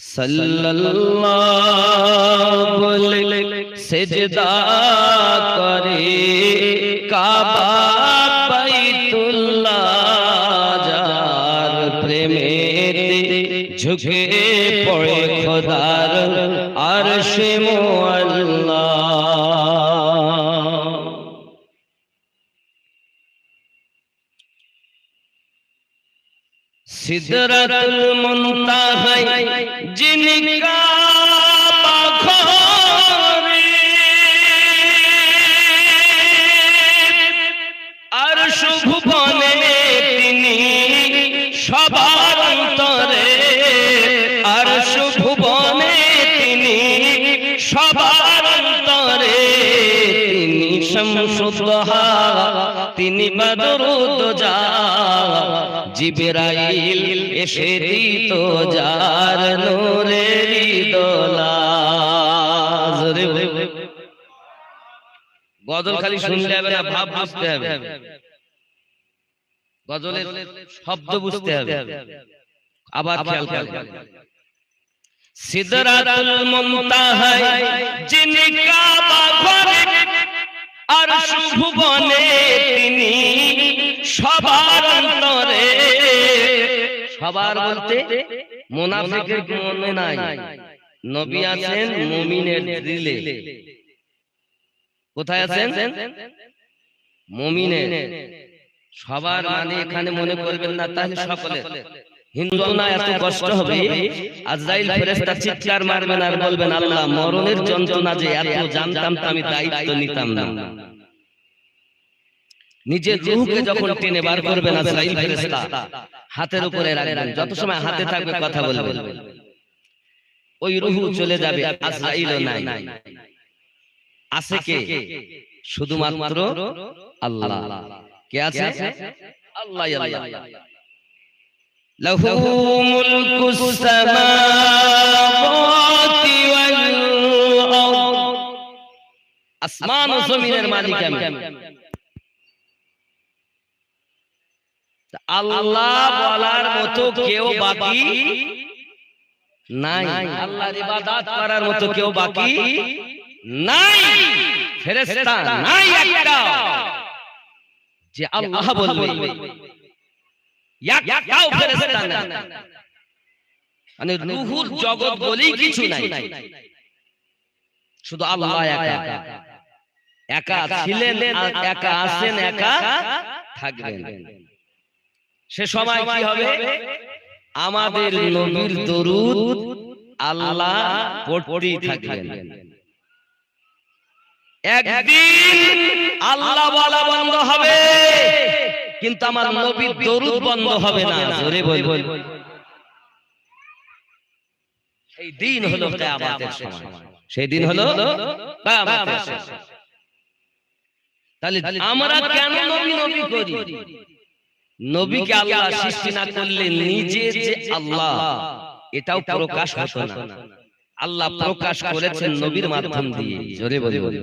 সাল্লাল্লাহু বলে সেজদা করে কাবা বাইতুল্লাহ যার প্রেমেতে ঝুঁকে পড়ে খোদার সিদরাতুল মুনতাহায় যিনি কাবা ঘরে আর শুভ বনে তিনি সবার অন্তরে আর শুভ বনে তিনি সবার অন্তরে, তিনি শামসুদ্দোহা তিনি বদরুদ্দোজা জিবরাইল এসে দিত যার নূরের দোলা গজল খালি শুনলে হবে না ভাব বুঝতে হবে। গজলের শব্দ বুঝতে হবে। আবার খেয়াল করবেন সিদরাতুল মুনতাহায় যিনি কাবা ঘরে আর শুভ বনে তিনি সবার অন্তরে। সবার বলতে মুনাফিকের মনে নাই। নবী আছেন মুমিনের দিলে। কোথায় আছেন? মুমিনের। সবার মানে এখানে মনে করবেন না তাহলে সকলে হিন্দু না এত কষ্ট হবে আজরাইল ফেরেশতা চিৎকার মারবেন আর বলবেন আল্লাহ মরণের যন্ত্রণা যে এত জানতাম তো আমি দায়িত্ব নিতাম না। নিজের রুহকে যখন টেনে বার করবেন হাতের উপরে যত সময় হাতে থাকবে কথা বলবে ওই রুহু চলে যাবে আছে কে? শুধুমাত্র আল্লাহ। কে আছে? আল্লাহ আল্লাহ। লাহু মুলকুস সামাওয়াতি ওয়াল আরদ। আসমান জমিনের মালিক আল্লাহ বলার মতো কেউ বাকি নাই। আল্লাহর ইবাদত করার মতো কেউ বাকি নাই। ফেরেশতা নাই একটা। যে আল্লাহ বলবে। একটাও ফেরেশতা নাই। মানে রুহুর জগৎ বলেই কিছু নাই। শুধু আল্লাহ একা। একা। ছিলেন একা আছেন একা থাকবেন। সে সময় কি হবে? আমাদের নবীর দরুদ আল্লাহ পড়তেই থাকবেন। একদিন আল্লাহ বলা বন্ধ হবে কিন্তু আমার নবীর দরুদ বন্ধ হবে না। জোরে বল বল সেই দিন হলো কিয়ামতের সময়। সেই দিন হলো কিয়ামতের সময়। তাহলে আমরা কেন নবী নবী করি? নবীকে আল্লাহ সৃষ্টি না করলে নিজে যে আল্লাহ এটাও প্রকাশ হতো না। আল্লাহ প্রকাশ করেছেন নবীর মাধ্যম দিয়ে। জোরে বলে বলে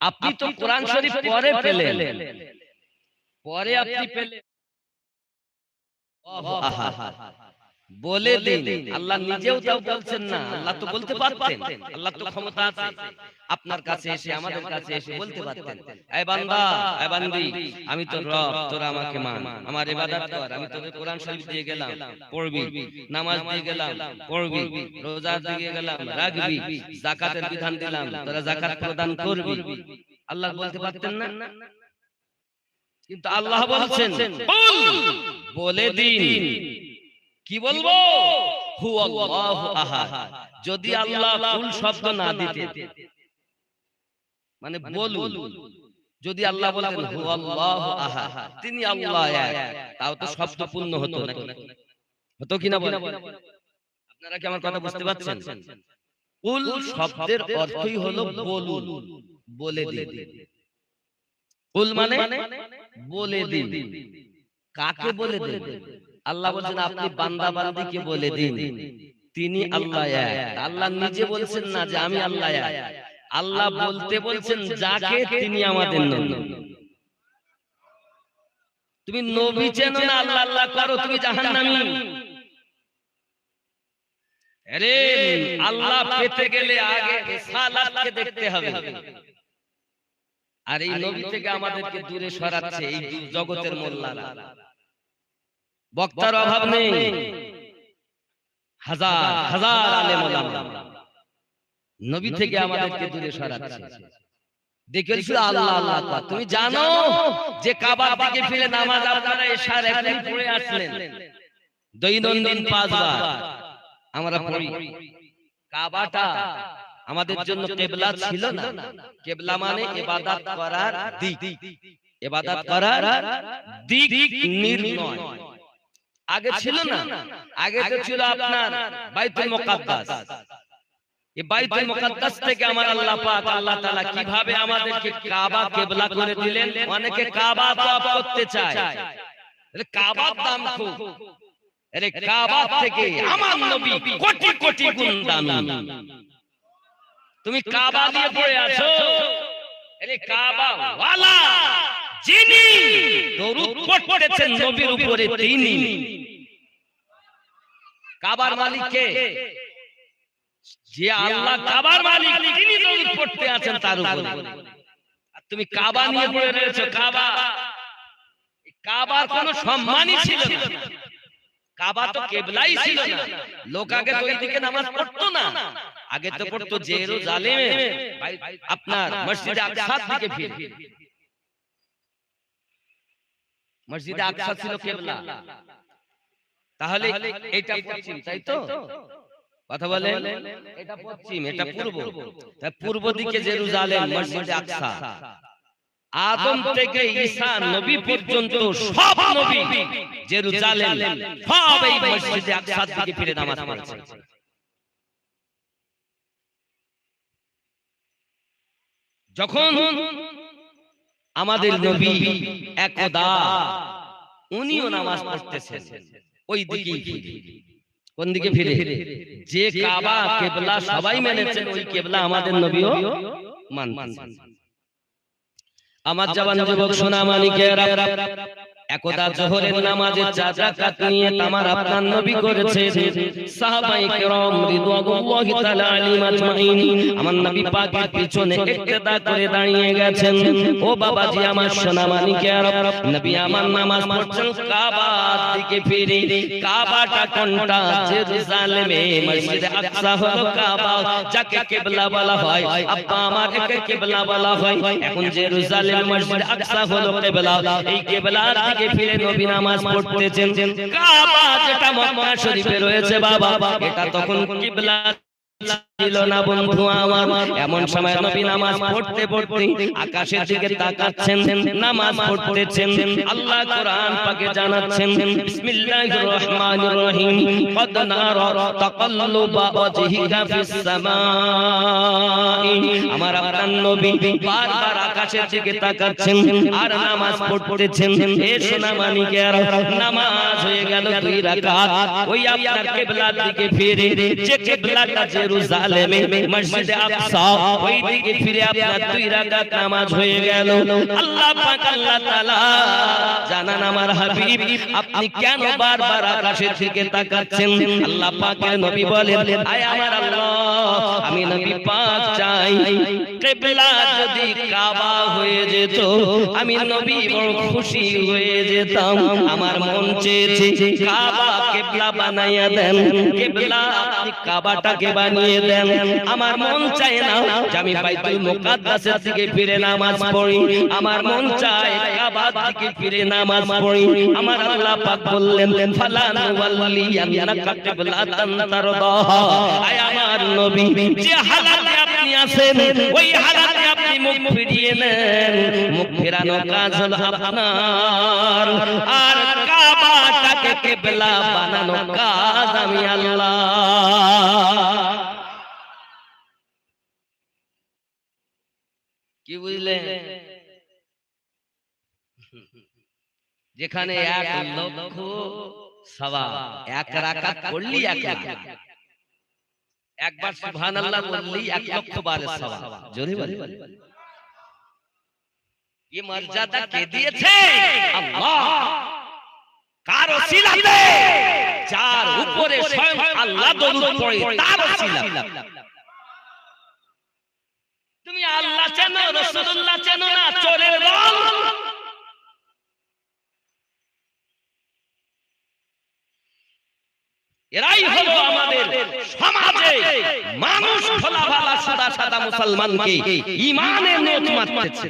আপনি তো কোরআন শরীফ পরে পেলেন পরে আপনি পেলেন বলে দিন আল্লাহ নিজেও তাও বলছেন না। আল্লাহ তো বলতে পারতেন। আল্লাহ তো ক্ষমতা আছে। আপনার কাছে এসে আমাদের কাছে এসে বলতে পারতেন। এই বান্দা এই বান্দি আমি তো রব তোরা আমাকে মান। আমার ইবাদত কর আমি তোকে কোরআন শরীফ দিয়ে গেলাম। পড়বি নামাজ দিয়ে গেলাম। পড়বি রোজা দিয়ে গেলাম। রাখবি যাকাতের বিধান দিলাম। তোরা যাকাত প্রদান করবি। আল্লাহ বলতে পারতেন না? কিন্তু আল্লাহ বলছেন বলে দিন কি বলব? হু আল্লাহু আহাদ। যদি আল্লাহ ফুল শব্দ না দিতে মানে বলুন। যদি আল্লাহ বলতেন হু আল্লাহু আহাদ। তিনি আল্লাহ এক। তাও তো শব্দ পূর্ণ হতো নাকি? হতো কিনা বলেন? আপনারা কি আমার কথা বুঝতে পারছেন কুল শব্দের অর্থই হলো বলুন। বলে দিন। কুল মানে? বলে দিন। কাকে বলে দিন? আল্লাহ বলছেন আপনি বান্দা বান্দিকে বলে দিন। তিনি আল্লাহ এক। আল্লাহ নিজে বলছেন না যে আমি আল্লাহ এক। আল্লাহ বলতে বলছেন যাকে তিনি আমাদের নবী। তুমি নবী চেনো না আল্লাহ আল্লাহ করো তুমি জাহান্নামী। আরে আল্লাহ পেতে গেলে আগে রিসালাতকে দেখতে হবে। আর এই নবী থেকে আমাদেরকে দূরে সরাচ্ছে এই জগতের মোল্লারা। বক্তার অভাব নেই। হাজার হাজার আলেম নবী থেকে আমাদেরকে দূরে সরাচ্ছে দেখেছিল আল্লাহ আল্লাহ তুমি জানো যে কাবার দিকে ফিরে নামাজ আপনারা এশার এখন পড়ে আসলেন। দৈনন্দিন পাঁচবার আমরা পড়ি। কাবাটা আমাদের জন্য কেবলা ছিল না। কেবলা মানে ইবাদত করার দিক। ইবাদত করার দিক নির্ণয়। আগে ছিল না। আগে তো ছিল আপনার বাইতুল মুকাদ্দাস। এই বাইতুল মুকাদ্দাস থেকে আমার আল্লাহ পাক আল্লাহ তাআলা কীভাবে আমাদেরকে কাবা কেবলা করে দিলেন অনেকে কাবা তওয়াফ করতে চায়। আরে কাবার দাম খুব। আরে কাবা থেকে আমার নবী কোটি কোটি গুণ দামি। তুমি কাবা দিয়ে পড়ে আছো। আরে কাবা ওয়ালা যিনি দরুদ পড়তেছেন নবীর উপরে তিনি। কাবার মালিক কে যে আল্লাহ কাবার মালিক তিনি দরুদ পড়তে আছেন তার উপরে। আর তুমি কাবা নিয়ে পড়ে রয়েছো কাবা। কাবার কোনো সম্মানই ছিল না। কাবা তো কেবলাই ছিল না। লোক আগে তো ওইদিকে নামাজ পড়তো না। আগে তো পড়তো জেরুজালেমে আপনার মসজিদে আকসার দিকে ফিরে। মসজিদে আকসা ছিল কেবলা। তাহলে এটা পশ্চিম তাই তো? কথা বলে এটা পশ্চিম এটা পূর্ব। তাই পূর্ব দিকে জেরুজালেম মসজিদে আকসা। আদম থেকে ঈসা নবী পর্যন্ত সব নবী জেরুজালেম। সব এই মসজিদে আকসার দিকে ফিরে নামাজ পড়েছে। যখন আমাদের নবী একদা উনিও নামাজ পড়তেছেন। ওই দিকে। ফিরে কোন দিকে ফিরে? যে কাবা কেবলা সবাই মেনেছেন ওই কেবলা আমাদের নবীও মানতেন আমার জবান যুবক সোনা মানিকেরা। একদা জোহরের নামাজে চার রাকাত নিয়ে তামার আপনার নবী করেছে সাহাবায়ে কেরাম রিদওয়ানুল্লাহি তাআলা আলাইহিম আজমাইন আমার নবী পাকের পিছনে ইক্তেদা করে দাঁড়িয়ে গেছেন। ও বাবাজি আমার সোনা মানিকেরা নবী আমার নামাজ পড়ছেন কাবার দিকে ফিরে কাবাটা কোনটা? জেরুজালেমে মসজিদে আকসা হলো কাবা যাকে কিবলা বলা হয়। আব্বা আমার একে কিবলা বলা হয়। এখন জেরুজালেম মসজিদ আকসা হলো কিবলা এই কিবলার দিকে ফিরে নবী নামাজ পড়তেছেন। কাবা যেটা মক্কা শরীফে রয়েছে বাবা এটা তখন কিবলা ছিল না বন্ধু আমার। এমন সময় নবী নামাজ পড়তে পড়তে আকাশের দিকে তাকাচ্ছেন, নামাজ পড়তেছেন। আল্লাহ কোরআন পাকে জানাচ্ছেন, বিসমিল্লাহির রহমানির রহিম। তাকাল্লুবা ফিস সামাই। আমার নবী বারবার আকাশের দিকে তাকাচ্ছেন আর নামাজ পড়তেছেন। হে সোনা মানিকেরা নামাজ হয়ে গেল দুই রাকাত। ওই আপনার কিবলার দিকে ফিরে, যে কিবলাটা জেরুজালেমে মসজিদে আকসা ওই দিকে ফিরে আপনার দুই রাকাত নামাজ হয়ে গেল আল্লাহ পাক আল্লাহ তাআলা জানান আমার হাবিব আপনি কেন বারবার আকাশের দিকে তাকাচ্ছেন আল্লাহ পাকের নবী বলেন আয় আমার আল্লাহ আমি নবী পাক চাই। কিবলা যদি কাবা হয়ে যেত আমি নবী বড় খুশি হয়ে যেতাম। আমার মন চেয়েছে কাবা কিবলা বানাইয়া দেন। কিবলা আপনি কাবাটাকে বানিয়ে দেন। আমার মন চায় না যে আমি বাইতুল মুকাদ্দাসের দিকে ফিরে নামাজ পড়ি। আমার মন চায় কাবার দিকে ফিরে নামাজ পড়ি। আমার আল্লাহ পাক বললেন ফালান ওয়াল্লিয়ান্নাকা কিবলাতান তারদাহা আয় আমার নবী। যে হালাতে আপনি আছেন ওই হালাতে আপনি মুখ ফিরিয়ে নেন মুখ ফেরানো কাজ হলো আপনার। আর কাবাটাকে কিবলা বানানো কাজ আমি আল্লাহ। কি বুঝলে যেখানে এক লক্ষ সবা এক রাকাত পড়লি এক রাকাত। একবার সুবহানাল্লাহ বললি এক লক্ষ বার সওয়াব। জোরে বলে ये মর্যাদা কে দিয়েছে? আল্লাহ। কার ওসিলাতে? যার উপরে স্বয়ং আল্লাহ দরুদ পড়ে তার ওসিলা তুমি আল্লাহ চেনো রাসূলুল্লাহ চেনো না চোরের দল? এরাই হলো আমাদের সমাজে মানুষ ভোলা ভালা সাদা সাদা মুসলমানকে ইমানের নোট মারতেছে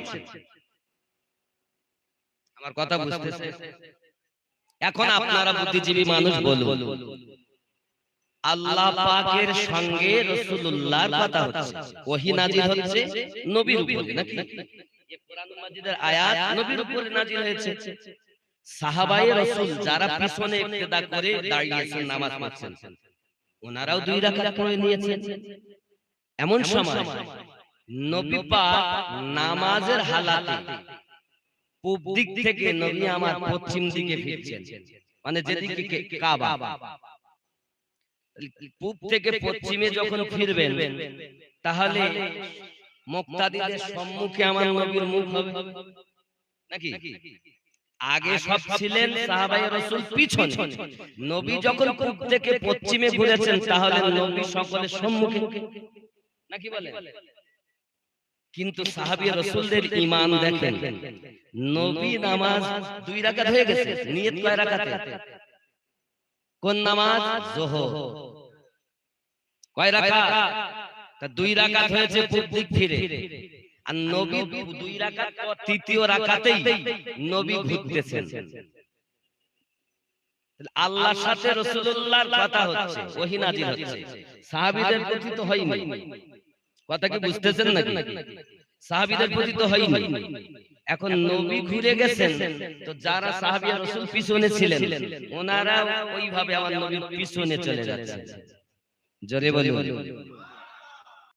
আমার কথা বুঝতেছে? এখন আপনারা বুদ্ধিজীবী মানুষ বলুন। আল্লাহ পাকের সঙ্গে রাসূলুল্লাহর কথা হচ্ছে। ওহী নাজিল হচ্ছে নবীর উপরে নাকি? এই কোরআন মাজিদের আয়াত নবীর উপরে নাজিল হয়েছে। সাহাবায়ে রাসূল যারা পিছনে ইক্তেদা করে দাঁড়িয়েছেন নামাজ পড়ছেন। ওনারাও দুই রাকাত পড়ে নিয়েছেন। এমন সময় নবী পাক নামাজের হালাতে পূব দিক থেকে নবী আমার পশ্চিম দিকে ফিরছেন। মানে যেদিকে কাবা। পূব থেকে পশ্চিমে যখন ফিরবেন তাহলে মুক্তাদিদের সম্মুখে আমার নবীর মুখ হবে। নাকি? আগে সব ছিলেন সাহাবায়ে রাসূল পিছনে। নবী যখন পূব থেকে পশ্চিমে ঘুরেছেন তাহলে নবী সকলের সম্মুখে। নাকি বলেন? কিন্তু সাহাবী রাসূলদের ঈমান দেখেন। নবী নামাজ দুই রাকাত হয়ে গেছে নিয়ত কয় রাকাতে? কোন নামাজ? যোহর কয় রাকাত? তা দুই রাকাত হয়েছে পূব দিক ফিরে। আর নবী দুই রাকাত তৃতীয় রাকাতেই নবী ঘুরতেছেন। আল্লাহর সাথে রাসূলুল্লাহর কথা হচ্ছে ওহী হচ্ছে। সাহাবীদের প্রতি তো হয়নি। কথা কি বুঝতেছেন নাকি? সাহাবীদের প্রতি তো হয়নি। এখন নবী ঘুরে গেছেন তো যারা সাহাবী রাসূল পিছনে ছিলেন ওনারা ওইভাবে আমার নবীর পিছনে চলে যাচ্ছে। জোরে বলি